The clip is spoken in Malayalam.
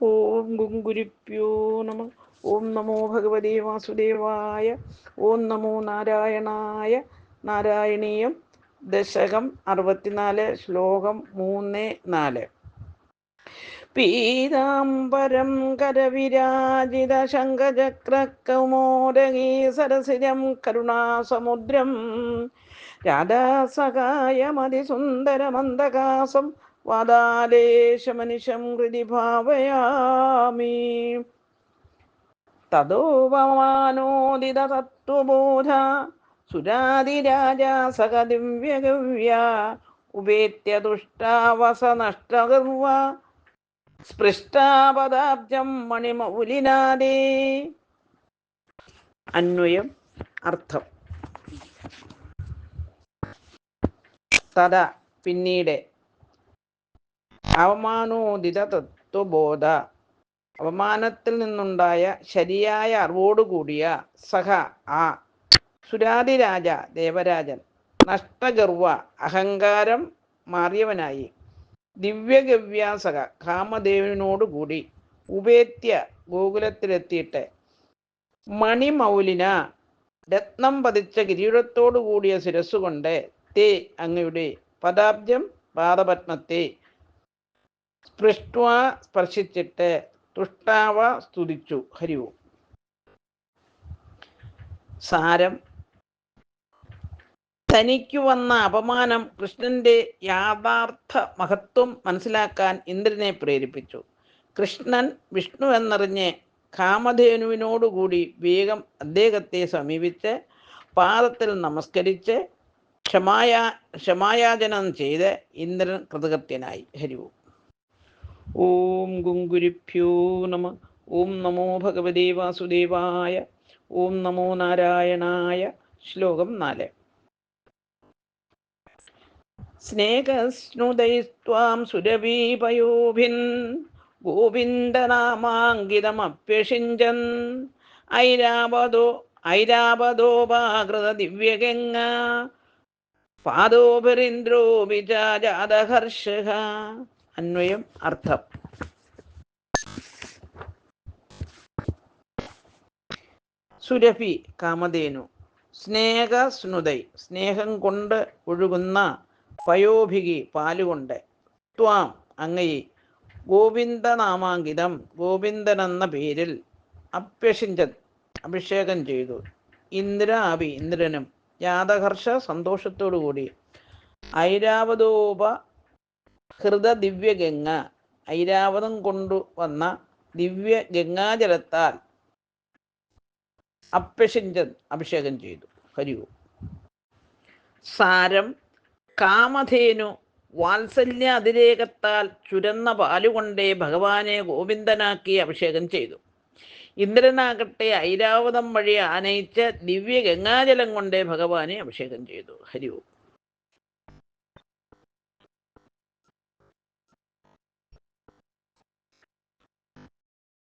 ഓം ഗുങ്കുരിപ്യോ നമ ഓം നമോ ഭഗവതി വാസുദേവായ ഓം നമോ നാരായണായ നാരായണീയം ദശകം അറുപത്തിനാല് ശ്ലോകം മൂന്ന് നാല്. പീതാംബരം കരവിരാജിത ശങ്കചക്രകൗമോദഗീ സരസിരം കരുണാസമുദ്രം. രാധാസഹായമതിസുന്ദരമന്ദകാസം വാദാലേശമനിശം ഹൃദി ഭാവയാമി. തതോപമാനോദിത തത്വബോധ സുരാതിരാജാ സക ദിവ്യഗവ്യ ഉപേത്യ ദുഷ്ടാവസനഷ്ടഗർവ സ്പൃഷ്ടാപദാബ്ജം മണിമൗലിനാദേ. അന്വയം അർത്ഥം. തഥ പിന്നീട്. അവമാനോദിത തത്വബോധ അവമാനത്തിൽ നിന്നുണ്ടായ ശരിയായ അറിവോടുകൂടിയ സഹ ആ സുരാതിരാജ ദേവരാജൻ നഷ്ടഗർവ അഹങ്കാരം മാറിയവനായി ദിവ്യഗവ്യാസക കാമദേവനോടുകൂടി ഉപേത്യ ഗോകുലത്തിലെത്തിയിട്ട് മണിമൗലിന രത്നം പതിച്ച കിരീടത്തോടു കൂടിയ ശിരസ്സുകൊണ്ട് തേ അങ്ങയുടെ പദാബ്ജം പാദപത്മത്തെ സ്പൃഷ്ട സ്പർശിച്ചിട്ട് തുഷ്ടാവ സ്തുതിച്ചു. ഹരിവു സാരം. തനിക്ക് വന്ന അപമാനം കൃഷ്ണന്റെ യാഥാർത്ഥ മഹത്വം മനസ്സിലാക്കാൻ ഇന്ദ്രനെ പ്രേരിപ്പിച്ചു. കൃഷ്ണൻ വിഷ്ണു എന്നറിഞ്ഞ് കാമധേനുവിനോടുകൂടി വേഗം അദ്ദേഹത്തെ സമീപിച്ച് പാദത്തിൽ നമസ്കരിച്ച് ക്ഷമായാ ക്ഷമായാചനം ചെയ്ത് ഇന്ദ്രൻ കൃതകൃത്യനായി. ഹരിവു ഓം ഗുങ്കുരിഭ്യോ നമ ഓം നമോ ഭഗവദേ വാസുദേവായ ഓം നമോ നാരായണായ ശ്ലോകം നാല്. സ്നേഹസ്നുദൈസ്ത്വാം സുരവീപയോഭിൻ ഗോവിന്ദനാമാങ്കിതമപ്യഷിഞ്ചൻ ഐരാവതോ ഐരാവതോപാകൃത ദിവ്യഗംഗ പാദോപരിന്ദ്രോ ജാതഹർഷ അന്വയം അർത്ഥം. സുരഭി കാമധേനു. സ്നേഹസ്നുതൈ സ്നേഹം കൊണ്ട് ഒഴുകുന്ന പയോഭികി പാലുകൊണ്ട്. ത്വാം അങ്ങയെ. ഗോവിന്ദനാമാങ്കിതം ഗോവിന്ദൻ എന്ന പേരിൽ അപ്യഷിഞ്ചൻ അഭിഷേകം ചെയ്തു. ഇന്ദ്ര അഭി ഇന്ദ്രനും. യാതഹർഷ സന്തോഷത്തോടുകൂടി. ഐരാവതോപ ഹൃദ ദിവ്യഗംഗ ഐരാവതം കൊണ്ടുവന്ന ദിവ്യ ഗംഗാജലത്താൽ അപ്യഷിഞ്ചൻ അഭിഷേകം ചെയ്തു. ഹരിവു സാരം കാമധേനു വാത്സല്യ അതിരേകത്താൽ ചുരന്ന പാലുകൊണ്ടേ ഭഗവാനെ ഗോവിന്ദനാക്കി അഭിഷേകം ചെയ്തു. ഇന്ദ്രനാകട്ടെ ഐരാവതം വഴി ആനയിച്ച ദിവ്യ ഗംഗാജലം കൊണ്ടേ ഭഗവാനെ അഭിഷേകം ചെയ്തു. ഹരിവു